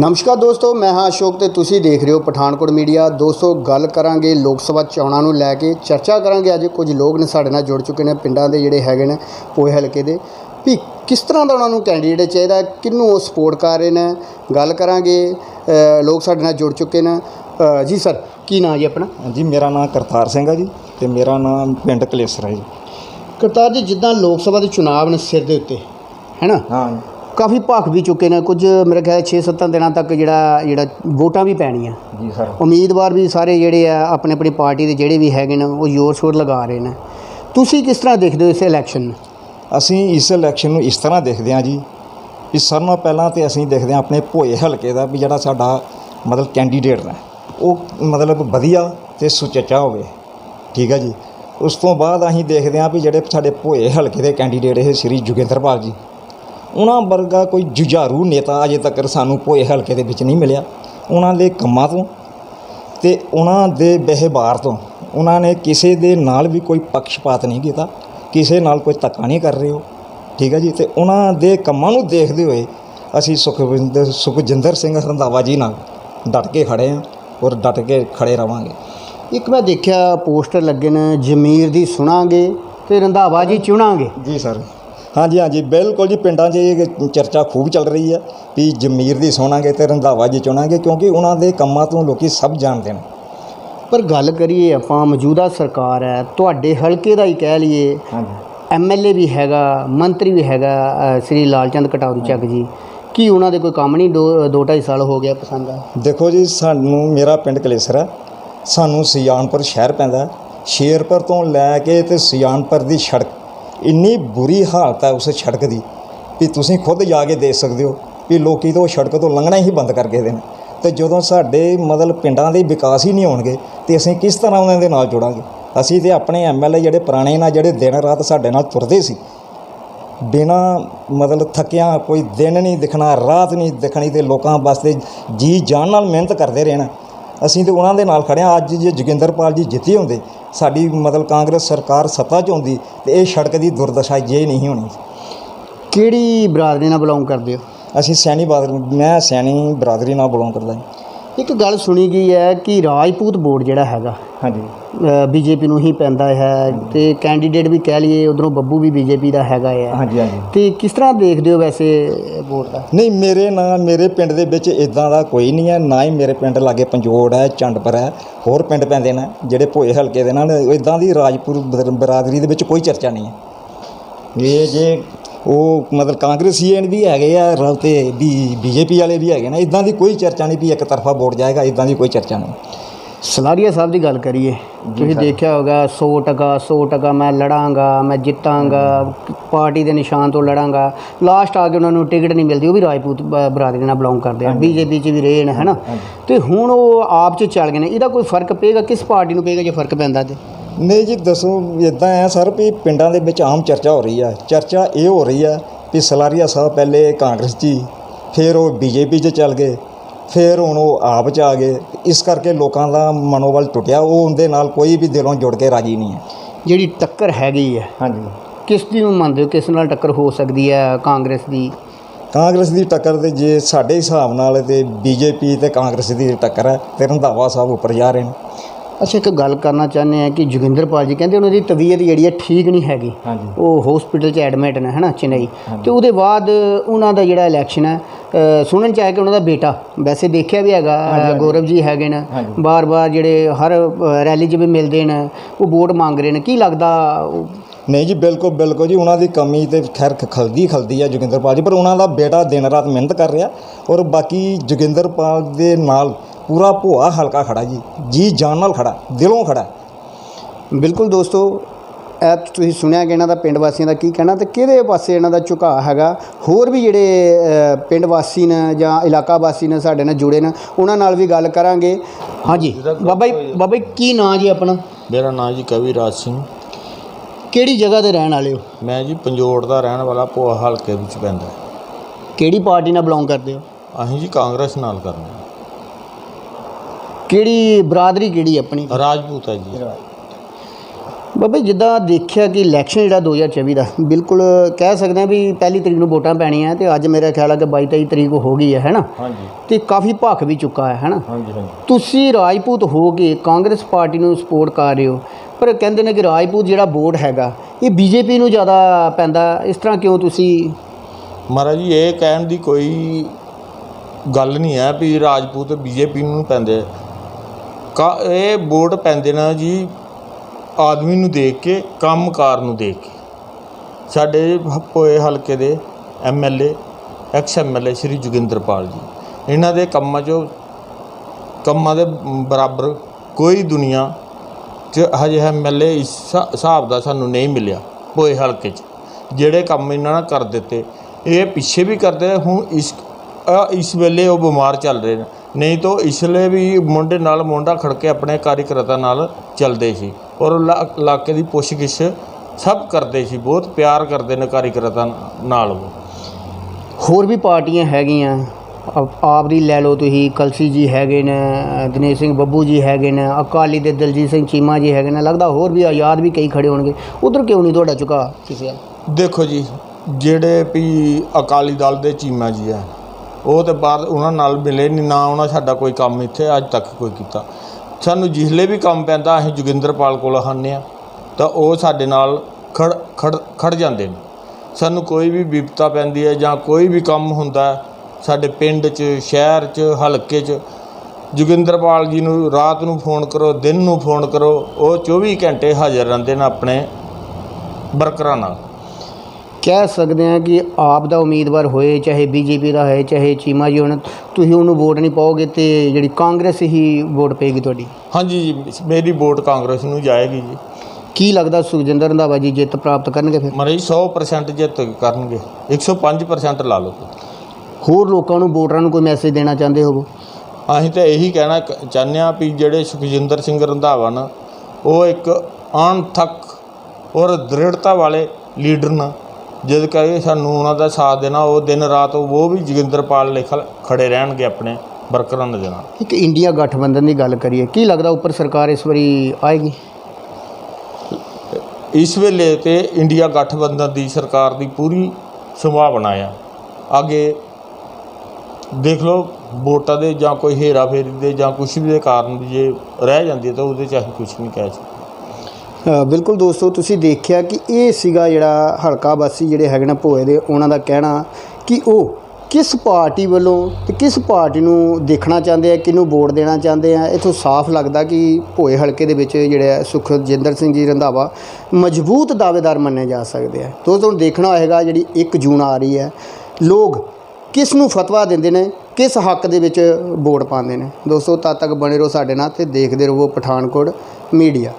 ਨਮਸਕਾਰ ਦੋਸਤੋ ਮੈਂ ਹਾਂ ਅਸ਼ੋਕ ਤੇ ਤੁਸੀਂ ਦੇਖ ਰਹੇ ਹੋ ਪਠਾਨਕੋਟ ਮੀਡੀਆ। ਦੋਸਤੋ ਗੱਲ ਕਰਾਂਗੇ ਲੋਕ ਸਭਾ ਚੋਣਾਂ ਨੂੰ ਲੈ ਕੇ। ਚਰਚਾ ਕਰਾਂਗੇ ਅੱਜ ਕੁਝ ਲੋਕ ਨੇ ਸਾਡੇ ਨਾਲ ਜੁੜ ਚੁੱਕੇ ਨੇ ਪਿੰਡਾਂ ਦੇ ਜਿਹੜੇ ਹੈਗੇ ਨੇ ਪੋਏ ਹਲਕੇ ਦੇ। ਵੀ ਕਿਸ ਤਰ੍ਹਾਂ ਦਾ ਉਹਨਾਂ ਨੂੰ ਕੈਂਡੀਡੇਟ ਚਾਹੀਦਾ ਕਿਹਨੂੰ ਉਹ ਸਪੋਰਟ ਕਰ ਰਹੇ ਨੇ? ਗੱਲ ਕਰਾਂਗੇ ਲੋਕ ਸਾਡੇ ਨਾਲ ਜੁੜ ਚੁੱਕੇ ਨੇ। ਜੀ ਸਰ ਕੀ ਨਾਂ ਜੀ ਆਪਣਾ? ਜੀ ਮੇਰਾ ਨਾਮ ਕਰਤਾਰ ਸਿੰਘ ਹੈ ਜੀ ਤੇ ਮੇਰਾ ਨਾਮ ਪਿੰਡ ਕਲੇਸਰ ਹੈ ਜੀ। ਕਰਤਾਰ ਜੀ ਜਿੱਦਾਂ ਲੋਕ ਸਭਾ ਦੇ ਚੁਣਾਵ ਨੇ ਸਿਰ ਦੇ ਉੱਤੇ ਹੈਨਾ ਹਾਂ ਕਾਫੀ ਭਖ ਵੀ ਚੁੱਕੇ ਨੇ। ਕੁਝ ਮੇਰੇ ਖਿਆਲ 6-7 ਦਿਨਾਂ ਤੱਕ ਜਿਹੜਾ ਜਿਹੜਾ ਵੋਟਾਂ ਵੀ ਪੈਣੀਆਂ। ਜੀ ਸਰ। ਉਮੀਦਵਾਰ ਵੀ ਸਾਰੇ ਜਿਹੜੇ ਆ ਆਪਣੇ ਆਪਣੀ ਪਾਰਟੀ ਦੇ ਜਿਹੜੇ ਵੀ ਹੈਗੇ ਨੇ ਉਹ ਜ਼ੋਰ ਸ਼ੋਰ ਲਗਾ ਰਹੇ ਨੇ। ਤੁਸੀਂ ਕਿਸ ਤਰ੍ਹਾਂ ਦੇਖਦੇ ਹੋ ਇਸ ਇਲੈਕਸ਼ਨ ਨੂੰ? ਅਸੀਂ ਇਸ ਇਲੈਕਸ਼ਨ ਨੂੰ ਇਸ ਤਰ੍ਹਾਂ ਦੇਖਦੇ ਹਾਂ ਜੀ ਵੀ ਸਾਰਿਆਂ ਨਾਲੋਂ ਪਹਿਲਾਂ ਤੇ ਅਸੀਂ ਦੇਖਦੇ ਹਾਂ ਆਪਣੇ ਭੋਏ ਹਲਕੇ ਦਾ ਵੀ ਜਿਹੜਾ ਸਾਡਾ ਮਤਲਬ ਕੈਂਡੀਡੇਟ ਹੈ ਉਹ ਮਤਲਬ ਵਧੀਆ ਤੇ ਸੁਚੱਜਾ ਹੋਵੇ। ਠੀਕ ਹੈ ਜੀ। ਉਸ ਤੋਂ ਬਾਅਦ ਅਸੀਂ ਦੇਖਦੇ ਹਾਂ ਵੀ ਜਿਹੜੇ ਸਾਡੇ ਭੋਏ ਹਲਕੇ ਦੇ ਕੈਂਡੀਡੇਟ ਇਹ ਸ੍ਰੀ ਜੋਗਿੰਦਰਪਾਲ ਜੀ। ਉਹਨਾਂ ਵਰਗਾ ਕੋਈ ਜੁਝਾਰੂ ਨੇਤਾ ਅਜੇ ਤੱਕ ਸਾਨੂੰ ਭੋਏ ਹਲਕੇ ਦੇ ਵਿੱਚ ਨਹੀਂ ਮਿਲਿਆ। ਉਹਨਾਂ ਦੇ ਕੰਮਾਂ ਤੋਂ ਤੇ ਉਹਨਾਂ ਦੇ ਵਿਵਹਾਰ ਤੋਂ। ਉਹਨਾਂ ਨੇ ਕਿਸੇ ਦੇ ਨਾਲ ਵੀ ਕੋਈ ਪੱਖਪਾਤ ਨਹੀਂ ਕੀਤਾ। ਕਿਸੇ ਨਾਲ ਕੋਈ ਧੱਕਾ ਨਹੀਂ ਕਰ ਰਹੇ ਹੋ ਠੀਕ ਹੈ ਜੀ? ਤੇ ਉਹਨਾਂ ਦੇ ਕੰਮਾਂ ਨੂੰ ਦੇਖਦੇ ਹੋਏ ਅਸੀਂ ਸੁਖਵਿੰਦਰ ਸੁਖਜਿੰਦਰ ਸਿੰਘ ਰੰਧਾਵਾ ਜੀ ਨਾਲ ਡਟ ਕੇ ਖੜੇ ਹਾਂ ਔਰ ਡਟ ਕੇ ਖੜੇ ਰਵਾਂਗੇ। ਇੱਕ ਮੈਂ ਦੇਖਿਆ ਪੋਸਟਰ ਲੱਗੇ ਨੇ ਜ਼ਮੀਰ ਦੀ ਸੁਣਾਂਗੇ ਤੇ ਰੰਧਾਵਾ ਜੀ ਚੁਣਾਂਗੇ। ਜੀ ਸਰ। ਹਾਂਜੀ ਹਾਂਜੀ ਬਿਲਕੁਲ ਜੀ ਪਿੰਡਾਂ 'ਚ ਇਹ ਚਰਚਾ ਖੂਬ ਚੱਲ ਰਹੀ ਹੈ ਵੀ ਜਮੀਰ ਦੀ ਸੁਣਾਂਗੇ ਤੇ ਰੰਧਾਵਾ ਜੀ ਚੁਣਾਂਗੇ ਕਿਉਂਕਿ ਉਹਨਾਂ ਦੇ ਕੰਮਾਂ ਤੋਂ ਲੋਕੀ ਸਭ ਜਾਣਦੇ ਨੇ। ਪਰ ਗੱਲ ਕਰੀਏ ਆਪਾਂ ਮੌਜੂਦਾ ਸਰਕਾਰ ਹੈ ਤੁਹਾਡੇ ਹਲਕੇ ਦਾ ਹੀ ਕਹਿ ਲਈਏ। ਹਾਂਜੀ। ਐਮਐਲਏ ਵੀ ਹੈਗਾ ਮੰਤਰੀ ਵੀ ਹੈਗਾ ਸ੍ਰੀ ਲਾਲਚੰਦ ਕਟਾਰੂ ਚੱਕ ਜੀ। ਕੀ ਉਹਨਾਂ ਦੇ ਕੋਈ ਕੰਮ ਨਹੀਂ? ਦੋ ਦੋ ਢਾਈ ਸਾਲ ਹੋ ਗਿਆ ਪਸੰਦ ਆ। ਦੇਖੋ ਜੀ ਸਾਨੂੰ ਮੇਰਾ ਪਿੰਡ ਕਲੇਸਰ ਹੈ ਸਾਨੂੰ ਸਿਆਣਪੁਰ ਸ਼ਹਿਰ ਪੈਂਦਾ। ਸ਼ੇਰਪੁਰ ਤੋਂ ਲੈ ਕੇ ਤੇ ਸਿਆਣਪੁਰ ਦੀ ਸੜਕ ਇੰਨੀ ਬੁਰੀ ਹਾਲਤ ਹੈ ਉਸ ਸੜਕ ਦੀ ਵੀ ਤੁਸੀਂ ਖੁਦ ਜਾ ਕੇ ਦੇਖ ਸਕਦੇ ਹੋ ਵੀ ਲੋਕੀ ਤਾਂ ਉਹ ਸੜਕ ਤੋਂ ਲੰਘਣਾ ਹੀ ਬੰਦ ਕਰ ਗਏ ਦੇ ਨੇ। ਤੇ ਜਦੋਂ ਸਾਡੇ ਮਤਲਬ ਪਿੰਡਾਂ ਦੇ ਵਿਕਾਸ ਹੀ ਨਹੀਂ ਹੋਣਗੇ, ਤੇ ਅਸੀਂ ਕਿਸ ਤਰ੍ਹਾਂ ਉਹਨਾਂ ਦੇ ਨਾਲ ਜੁੜਾਂਗੇ? ਅਸੀਂ ਤੇ ਆਪਣੇ ਐਮਐਲਏ ਜਿਹੜੇ ਪੁਰਾਣੇ ਨਾਲ ਜਿਹੜੇ ਦਿਨ ਰਾਤ ਸਾਡੇ ਨਾਲ ਤੁਰਦੇ ਸੀ, ਬਿਨਾ ਮਤਲਬ ਥੱਕਿਆ ਕੋਈ ਦਿਨ ਨਹੀਂ ਦਿਖਣਾ, ਰਾਤ ਨਹੀਂ ਦਿਖਣੀ ਤੇ ਲੋਕਾਂ ਵਾਸਤੇ ਜੀ ਜਾਨ ਨਾਲ ਮਿਹਨਤ ਕਰਦੇ ਰਹਿਣਾ। ਅਸੀਂ ਤੇ ਉਹਨਾਂ ਦੇ ਨਾਲ ਖੜੇ ਅੱਜ ਜੇ ਜੋਗਿੰਦਰਪਾਲ ਜੀ ਜਿੱਤੇ ਹੁੰਦੇ ਸਾਡੀ ਮਤਲਬ ਕਾਂਗਰਸ ਸਰਕਾਰ ਸੱਤਾ 'ਚ ਹੁੰਦੀ ਤੇ ਇਹ ਸੜਕ ਦੀ ਦੁਰਦਸ਼ਾ ਜੇ ਨਹੀਂ ਹੋਣੀ। ਕਿਹੜੀ ਬਰਾਦਰੀ ਨਾਲ ਬਿਲੋਂਗ ਕਰਦੇ ਹੋ? ਅਸੀਂ ਸੈਣੀ ਬਾਦਰ ਮੈਂ ਸੈਣੀ ਬਰਾਦਰੀ ਨਾਲ ਬਿਲੋਂਗ ਕਰਦਾ ਇੱਕ ਗੱਲ ਸੁਣੀ ਗਈ ਹੈ ਕਿ ਰਾਜਪੂਤ ਬੋਰਡ ਜਿਹੜਾ ਹੈਗਾ ਹਾਂਜੀ। ਬੀਜੇਪੀ ਨੂੰ ਹੀ ਪੈਂਦਾ ਹੈ ਤੇ ਕੈਂਡੀਡੇਟ ਵੀ ਕਹਿ ਲਈਏ ਉਧਰੋਂ ਬੱਬੂ ਵੀ ਬੀਜੇਪੀ ਦਾ ਹੈਗਾ ਹੈ। ਹਾਂਜੀ ਹਾਂਜੀ। ਤੇ ਕਿਸ ਤਰ੍ਹਾਂ ਦੇਖਦੇ ਹੋ ਵੈਸੇ ਵੋਟ ਦਾ? ਨਹੀਂ ਮੇਰੇ ਨਾਲ ਮੇਰੇ ਪਿੰਡ ਦੇ ਵਿੱਚ ਇਦਾਂ ਦਾ ਕੋਈ ਨਹੀਂ ਹੈ। ਨਾ ਹੀ ਮੇਰੇ ਪਿੰਡ ਲਾਗੇ ਪੰਜੋੜ ਹੈ ਚੰਡਪਰ ਹੈ ਹੋਰ ਪਿੰਡ ਪੈਂਦੇ ਨੇ ਜਿਹੜੇ ਭੋਏ ਹਲਕੇ ਦੇ ਨਾਲ ਇਦਾਂ ਦੀ ਰਾਜਪੁਰ ਬਰ- ਬਰਾਦਰੀ ਦੇ ਵਿੱਚ ਕੋਈ ਚਰਚਾ ਨਹੀਂ ਹੈ। ਇਹ ਜੇ ਉਹ ਮਤਲਬ ਕਾਂਗਰਸੀ ਵੀ ਹੈਗੇ ਆ ਰ- ਤੇ ਵੀ ਬੀਜੇਪੀ ਵਾਲੇ ਵੀ ਹੈਗੇ ਨੇ ਇਦਾਂ ਦੀ ਕੋਈ ਚਰਚਾ ਨਹੀਂ ਵੀ ਇੱਕ ਤਰਫਾ ਵੋਟ ਜਾਏਗਾ ਇਦਾਂ ਦੀ ਕੋਈ ਚਰਚਾ ਨਹੀਂ। ਸਲਾਰੀਆ ਸਾਹਿਬ ਦੀ ਗੱਲ ਕਰੀਏ ਤੁਸੀਂ ਦੇਖਿਆ ਹੋਗਾ 100 ਟਕਾ 100 ਟਕਾ ਮੈਂ ਲੜਾਂਗਾ ਮੈਂ ਜਿੱਤਾਂਗਾ ਪਾਰਟੀ ਦੇ ਨਿਸ਼ਾਨ ਤੋਂ ਲੜਾਂਗਾ ਲਾਸਟ ਆ ਕੇ ਉਹਨਾਂ ਨੂੰ ਟਿਕਟ ਨਹੀਂ ਮਿਲਦੀ ਉਹ ਵੀ ਰਾਜਪੂਤ ਬਰਾਦਰੀ ਨਾਲ ਬਿਲੋਂਗ ਕਰਦੇ ਆ ਬੀਜੇਪੀ 'ਚ ਵੀ ਰਹੇ ਨੇ। ਹੈਨਾ ਤੇ ਹੁਣ ਉਹ ਆਪ 'ਚ ਚੱਲ ਗਏ ਨੇ ਇਹਦਾ ਕੋਈ ਫ਼ਰਕ ਪਏਗਾ ਕਿਸ ਪਾਰਟੀ ਨੂੰ ਪਏਗਾ ਜੇ ਫ਼ਰਕ ਪੈਂਦਾ ਤੇ? ਨਹੀਂ ਜੀ ਦੱਸੋ ਇਦਾਂ ਹੈ ਸਰ ਵੀ ਪਿੰਡਾਂ ਦੇ ਵਿੱਚ ਆਮ ਚਰਚਾ ਹੋ ਰਹੀ ਹੈ ਚਰਚਾ ਇਹ ਹੋ ਰਹੀ ਹੈ ਵੀ ਸਲਾਰੀਆ ਸਾਹਿਬ ਪਹਿਲੇ ਕਾਂਗਰਸ 'ਚ ਹੀ, ਫਿਰ ਉਹ ਬੀਜੇਪੀ 'ਚ ਚੱਲ ਗਏ ਫਿਰ ਹੁਣ ਉਹ ਆਪ 'ਚ ਆ ਗਏ। ਇਸ ਕਰਕੇ ਲੋਕਾਂ ਦਾ ਮਨੋਬਲ ਟੁੱਟਿਆ। ਉਹ ਉਹਦੇ ਨਾਲ ਕੋਈ ਵੀ ਦਿਲੋਂ ਜੁੜ ਕੇ ਰਾਜੀ ਨਹੀਂ ਹੈ। ਜਿਹੜੀ ਟੱਕਰ ਹੈਗੀ ਹੈ ਹਾਂਜੀ। ਕਿਸ ਦੀ ਨੂੰ ਮੰਨਦੇ ਹੋ? ਕਿਸ ਨਾਲ ਟੱਕਰ ਹੋ ਸਕਦੀ ਹੈ ਕਾਂਗਰਸ ਦੀ? ਕਾਂਗਰਸ ਦੀ ਟੱਕਰ ਤੇ ਜੇ ਸਾਡੇ ਹਿਸਾਬ ਨਾਲ ਤੇ ਬੀਜੇਪੀ ਤੇ ਕਾਂਗਰਸ ਦੀ ਟੱਕਰ ਹੈ ਤੇ ਰੰਧਾਵਾ ਸਾਹਿਬ ਉੱਪਰ ਜਾ ਰਹੇ ਨੇ। ਅੱਛਾ ਇੱਕ ਗੱਲ ਕਰਨਾ ਚਾਹੁੰਦੇ ਆ ਕਿ ਜੋਗਿੰਦਰਪਾਲ ਜੀ ਕਹਿੰਦੇ ਉਹਨਾਂ ਦੀ ਤਬੀਅਤ ਜਿਹੜੀ ਹੈ ਠੀਕ ਨਹੀਂ ਹੈਗੀ। ਹਾਂਜੀ। ਉਹ ਹਸਪੀਟਲ 'ਚ ਐਡਮਿਟ ਨੇ ਹਨਾ ਚੇਨਈ। ਤੇ ਉਹਦੇ ਬਾਅਦ ਉਹਨਾਂ ਦਾ ਜਿਹੜਾ ਇਲੈਕਸ਼ਨ ਹੈ ਅ, ਸੁਣਨ ਚ ਆਇਆ ਕਿ ਉਹਨਾਂ ਦਾ ਬੇਟਾ ਵੈਸੇ ਦੇਖਿਆ ਵੀ ਹੈਗਾ ਗੌਰਵ ਜੀ ਹੈਗੇ ਨੇ। ਹਾਂਜੀ। ਬਾਰ-ਬਾਰ ਜਿਹੜੇ ਹਰ ਅ, ਰੈਲੀ 'ਚ ਵੀ ਮਿਲਦੇ ਨੇ ਉਹ ਵੋਟ ਮੰਗ ਰਹੇ ਨੇ। ਕੀ ਲੱਗਦਾ ਉਹ- ਨਹੀਂ ਜੀ ਬਿਲਕੁਲ ਬਿਲਕੁਲ ਜੀ ਉਹਨਾਂ ਦੀ ਕਮੀ ਤੇ ਖੈਰ ਖ- ਖਲਦੀ ਖਲਦੀ ਹੈ ਜੋਗਿੰਦਰਪਾਲ ਜੀ ਪਰ ਉਹਨਾਂ ਦਾ ਬੇਟਾ ਦਿਨ ਰਾਤ ਮਿਹਨਤ ਕਰ ਰਿਹਾ ਔਰ ਬਾਕੀ ਜੋਗਿੰਦਰਪਾਲ ਦੇ ਨਾਲ ਪੂਰਾ ਭੋਆ ਹਲਕਾ ਖੜਾ ਜੀ ਜੀ ਜਾਨ ਨਾਲ ਖੜਾ ਦਿਲੋਂ ਖੜਾ। ਬਿਲਕੁਲ ਦੋਸਤੋ ਇਹ ਤੁਸੀਂ ਸੁਣਿਆ ਕਿ ਇਹਨਾਂ ਦਾ ਪਿੰਡ ਵਾਸੀਆਂ ਦਾ ਕੀ ਕਹਿਣਾ ਤੇ ਕਿਹਦੇ ਪਾਸੇ ਇਹਨਾਂ ਦਾ ਝੁਕਾਅ ਹੈਗਾ? ਹੋਰ ਵੀ ਜਿਹੜੇ ਪਿੰਡ ਵਾਸੀ ਨੇ ਜਾਂ ਇਲਾਕਾ ਵਾਸੀ ਨੇ ਸਾਡੇ ਨਾਲ ਜੁੜੇ ਨੇ ਉਹਨਾਂ ਨਾਲ ਵੀ ਗੱਲ ਕਰਾਂਗੇ। ਹਾਂਜੀ ਬਾਬਾ ਜੀ ਬਾਬਾ ਜੀ ਕੀ ਨਾਂ ਜੀ ਆਪਣਾ? ਮੇਰਾ ਨਾਮ ਜੀ ਕਵੀ ਰਾਜ ਸਿੰਘ। ਕਿਹੜੀ ਜਗ੍ਹਾ ਦੇ ਰਹਿਣ ਵਾਲੇ ਹੋ? ਮੈਂ ਜੀ ਪੰਜੋੜ ਦਾ ਰਹਿਣ ਵਾਲਾ ਭੋਆ ਹਲਕੇ ਵਿੱਚ ਪੈਂਦਾ। ਕਿਹੜੀ ਪਾਰਟੀ ਨਾਲ ਬਿਲੋਂਗ ਕਰਦੇ ਹੋ? ਅਸੀਂ ਜੀ ਕਾਂਗਰਸ ਨਾਲ ਕਰਨਾ। ਕਿਹੜੀ ਬਰਾਦਰੀ ਕਿਹੜੀ ਆਪਣੀ? ਰਾਜਪੂਤ ਹੈ ਜੀ। ਬਾਬਾ ਜਿੱਦਾਂ ਦੇਖਿਆ ਕਿ ਇਲੈਕਸ਼ਨ ਜਿਹੜਾ 2024 ਦਾ ਬਿਲਕੁਲ ਕਹਿ ਸਕਦੇ ਹਾਂ ਵੀ ਪਹਿਲੀ ਤਰੀਕ ਨੂੰ ਵੋਟਾਂ ਪੈਣੀਆਂ ਤੇ ਅੱਜ ਮੇਰਾ ਖਿਆਲ ਹੈ ਕਿ 22 23 ਤਰੀਕ ਹੋ ਗਈ ਹੈ ਹੈਨਾ? ਹਾਂਜੀ। ਤੇ ਕਾਫੀ ਭੱਖ ਵੀ ਚੁੱਕਾ ਹੈ ਹੈਨਾ? ਹਾਂਜੀ ਹਾਂਜੀ। ਤੁਸੀਂ ਰਾਜਪੂਤ ਹੋ ਕੇ ਕਾਂਗਰਸ ਪਾਰਟੀ ਨੂੰ ਸਪੋਰਟ ਕਰ ਰਹੇ ਹੋ ਪਰ ਕਹਿੰਦੇ ਨੇ ਕਿ ਰਾਜਪੂਤ ਜਿਹੜਾ ਵੋਟ ਹੈਗਾ ਇਹ ਬੀਜੇਪੀ ਨੂੰ ਜ਼ਿਆਦਾ ਪੈਂਦਾ ਇਸ ਤਰ੍ਹਾਂ ਕਿਉਂ ਤੁਸੀਂ? ਮਹਾਰਾਜ ਜੀ ਇਹ ਕਹਿਣ ਦੀ ਕੋਈ ਗੱਲ ਨਹੀਂ ਹੈ ਵੀ ਰਾਜਪੂਤ ਬੀਜੇਪੀ ਨੂੰ ਪੈਂਦੇ। ਕਾ ਇਹ ਵੋਟ ਪੈਂਦੇ ਨਾ ਜੀ ਆਦਮੀ ਨੂੰ ਦੇਖ ਕੇ, ਕੰਮਕਾਰ ਨੂੰ ਦੇਖ ਕੇ। ਸਾਡੇ ਹੋਏ ਹਲਕੇ ਦੇ MLA ex MLA Shri Joginderpal ji. ਇਹਨਾਂ ਦੇ ਕੰਮਾਂ 'ਚੋਂ ਕੰਮਾਂ ਦੇ ਬਰਾਬਰ ਕੋਈ ਦੁਨੀਆ 'ਚ ਹਜੇ ਐਮਐਲਏ ਇਸ ਹਿਸਾਬ ਦਾ ਸਾਨੂੰ ਨਹੀਂ ਮਿਲਿਆ ਹੋਏ ਹਲਕੇ 'ਚ। ਜਿਹੜੇ ਕੰਮ ਇਹਨਾਂ ਨੇ ਕਰ ਦਿੱਤੇ, ਇਹ ਪਿੱਛੇ ਵੀ ਕਰਦੇ ਹੁਣ ਇਸ ਇਸ ਵੇਲੇ ਉਹ ਬਿਮਾਰ ਚੱਲ ਰਹੇ ਨੇ। ਨਹੀਂ ਤਾਂ ਇਸ ਲਈ ਵੀ ਮੁੰਡੇ ਨਾਲ ਮੁੰਡਾ ਖੜ ਕੇ ਆਪਣੇ ਕਾਰਿਕਰਤਾ ਨਾਲ ਚੱਲਦੇ ਸੀ। ਔਰ ਇਲਾ- ਇਲਾਕੇ ਦੀ ਪੁੱਛਗਿੱਛ ਸਭ ਕਰਦੇ ਸੀ ਬਹੁਤ ਪਿਆਰ ਕਰਦੇ ਨੇ ਕਾਰਿਕਰਤਾ ਨਾਲ ਹੋਰ ਵੀ ਪਾਰਟੀਆਂ ਹੈਗੀਆਂ। ਆਪ ਦੀ ਲੈ ਲਓ ਤੁਸੀਂ ਕਲਸੀ ਜੀ ਹੈਗੇ ਨੇ ਦਿਨੇਸ਼ ਸਿੰਘ ਬੱਬੂ ਜੀ ਹੈਗੇ ਨੇ ਅਕਾਲੀ ਦੇ ਦਲਜੀਤ ਸਿੰਘ ਚੀਮਾ ਜੀ ਹੈਗੇ ਨੇ ਲੱਗਦਾ ਹੋਰ ਵੀ ਆਜ਼ਾਦ ਵੀ ਕਈ ਖੜੇ ਹੋਣਗੇ। ਉਧਰ ਕਿਉਂ ਨਹੀਂ ਤੁਹਾਡਾ ਝੁਕਾ ਕਿਸੇ ਦੇਖੋ ਜੀ ਜਿਹੜੇ ਵੀ ਅਕਾਲੀ ਦਲ ਦੇ ਚੀਮਾ ਜੀ ਆ ਉਹ ਤੇ ਬਾਅਦ ਉਹਨਾਂ ਨਾਲ ਮਿਲੇ ਨਹੀਂ ਨਾ ਉਹਨਾਂ ਸਾਡਾ ਕੋਈ ਕੰਮ ਇੱਥੇ, ਅੱਜ ਤੱਕ ਕੋਈ ਕੀਤਾ। ਸਾਨੂੰ ਜਿਸਲੇ ਵੀ ਕੰਮ ਪੈਂਦਾ, ਅਸੀਂ ਜੋਗਿੰਦਰਪਾਲ ਕੋਲ ਆਉਂਦੇ ਆ ਤਾਂ ਉਹ ਸਾਡੇ ਨਾਲ ਖੜ ਖੜ ਖੜ ਜਾਂਦੇ ਨੇ। ਸਾਨੂੰ ਕੋਈ ਵੀ ਵਿਪਤਾ ਪੈਂਦੀ ਹੈ ਜਾਂ ਕੋਈ ਵੀ ਕੰਮ ਹੁੰਦਾ ਸਾਡੇ ਪਿੰਡ 'ਚ, ਸ਼ਹਿਰ 'ਚ, ਹਲਕੇ 'ਚ, ਜੋਗਿੰਦਰਪਾਲ ਜੀ ਨੂੰ ਰਾਤ ਨੂੰ ਫੋਨ ਕਰੋ, ਦਿਨ ਨੂੰ ਫੋਨ ਕਰੋ, ਉਹ 24 ਘੰਟੇ ਹਾਜ਼ਰ ਰਹਿੰਦੇ ਨੇ ਆਪਣੇ ਵਰਕਰਾਂ ਨਾਲ। ਕਹਿ ਸਕਦੇ ਹਾਂ ਕਿ ਆਪ ਦਾ ਉਮੀਦਵਾਰ ਹੋਏ ਚਾਹੇ ਬੀਜੇਪੀ ਦਾ ਹੈ ਚਾਹੇ ਚੀਮਾ ਜੀ ਹੋਣ ਤੁਸੀਂ ਉਹਨੂੰ ਵੋਟ ਨਹੀਂ ਪਾਓਗੇ ਤੇ ਜਿਹੜੀ ਕਾਂਗਰਸ ਹੀ ਵੋਟ ਪਏਗੀ ਤੁਹਾਡੀ? ਹਾਂਜੀ ਜੀ ਮੇਰੀ ਵੋਟ ਕਾਂਗਰਸ ਨੂੰ ਜਾਏਗੀ ਜੀ। ਕੀ ਲੱਗਦਾ ਸੁਖਜਿੰਦਰ ਰੰਧਾਵਾ ਜੀ ਜਿੱਤ ਪ੍ਰਾਪਤ ਕਰਨਗੇ ਫਿਰ? ਮਰੇ 100% ਜਿੱਤ ਕਰਨਗੇ। 105% ਲਾ ਲਓ। ਹੋਰ ਲੋਕਾਂ ਨੂੰ ਵੋਟਰਾਂ ਨੂੰ ਕੋਈ ਮੈਸੇਜ ਦੇਣਾ ਚਾਹੁੰਦੇ ਹੋਵੋ? ਅਸੀਂ ਤਾਂ ਇਹੀ ਕਹਿਣਾ ਚਾਹੁੰਦੇ ਹਾਂ ਵੀ ਜਿਹੜੇ ਸੁਖਜਿੰਦਰ ਸਿੰਘ ਰੰਧਾਵਾ ਨਾ ਉਹ ਇੱਕ ਅਣਥੱਕ ਔਰ ਦ੍ਰਿੜਤਾ ਵਾਲੇ ਲੀਡਰ ਨੇ ਜਦ ਕਹੇ ਸਾਨੂੰ ਉਹਨਾਂ ਦਾ ਸਾਥ ਦੇਣਾ ਉਹ ਦਿਨ ਰਾਤ ਉਹ ਵੀ ਜੋਗਿੰਦਰਪਾਲ ਲੇਖ ਖੜੇ ਰਹਿਣਗੇ ਆਪਣੇ ਵਰਕਰਾਂ ਦੇ ਨਾਲ। ਇੱਕ ਇੰਡੀਆ ਗਠਬੰਧਨ ਦੀ ਗੱਲ ਕਰੀਏ ਕੀ ਲੱਗਦਾ ਉੱਪਰ ਸਰਕਾਰ ਇਸ ਵਾਰੀ ਆਏਗੀ? ਇਸ ਵੇਲੇ ਤੇ ਇੰਡੀਆ ਗਠਬੰਧਨ ਦੀ ਸਰਕਾਰ ਦੀ ਪੂਰੀ ਸੰਭਾਵਨਾ ਆ। ਅੱਗੇ ਦੇਖ ਲਓ ਵੋਟਾਂ ਦੇ ਜਾਂ ਕੋਈ ਹੇਰਾ ਫੇਰੀ ਦੇ ਜਾਂ ਕੁਛ ਵੀ ਦੇ ਕਾਰਨ ਜੇ ਰਹਿ ਜਾਂਦੀ ਹੈ ਤਾਂ ਉਹਦੇ 'ਚ ਅਸੀਂ ਕੁਝ ਨਹੀਂ ਕਹਿ ਸਕਦੇ। ਬਿਲਕੁਲ ਦੋਸਤੋ, ਤੁਸੀਂ ਦੇਖਿਆ ਕਿ ਇਹ ਸੀਗਾ ਜਿਹੜਾ ਹਲਕਾ ਵਾਸੀ ਜਿਹੜੇ ਹੈਗੇ ਨੇ ਭੋਏ ਦੇ, ਉਹਨਾਂ ਦਾ ਕਹਿਣਾ ਕਿ ਉਹ ਕਿਸ ਪਾਰਟੀ ਵੱਲੋਂ ਤੇ ਕਿਸ ਪਾਰਟੀ ਨੂੰ ਦੇਖਣਾ ਚਾਹੁੰਦੇ ਆ, ਕਿਹਨੂੰ ਵੋਟ ਦੇਣਾ ਚਾਹੁੰਦੇ ਆ? ਇਥੋਂ ਸਾਫ਼ ਲੱਗਦਾ ਕਿ ਭੋਏ ਹਲਕੇ ਦੇ ਵਿੱਚ ਜਿਹੜੇ ਸੁਖਜਿੰਦਰ ਸਿੰਘ ਜੀ ਰੰਧਾਵਾ ਮਜ਼ਬੂਤ ਦਾਅਵੇਦਾਰ ਮੰਨੇ ਜਾ ਸਕਦੇ ਆ। ਦੋਸਤੋ ਦੇਖਣਾ ਹੋਏਗਾ ਜਿਹੜੀ 1 ਜੂਨ ਆ ਰਹੀ ਹੈ, ਲੋਕ ਕਿਸ ਨੂੰ ਫਤਵਾ ਦਿੰਦੇ ਨੇ, ਕਿਸ ਹੱਕ ਦੇ ਵਿੱਚ ਵੋਟ ਪਾਉਂਦੇ ਨੇ। ਦੋਸਤੋ, ਤਦ ਤੱਕ ਬਣੇ ਰਹੋ ਸਾਡੇ ਨਾਲ ਤੇ ਦੇਖਦੇ ਰਹੋ ਪਠਾਨਕੋਟ ਮੀਡੀਆ।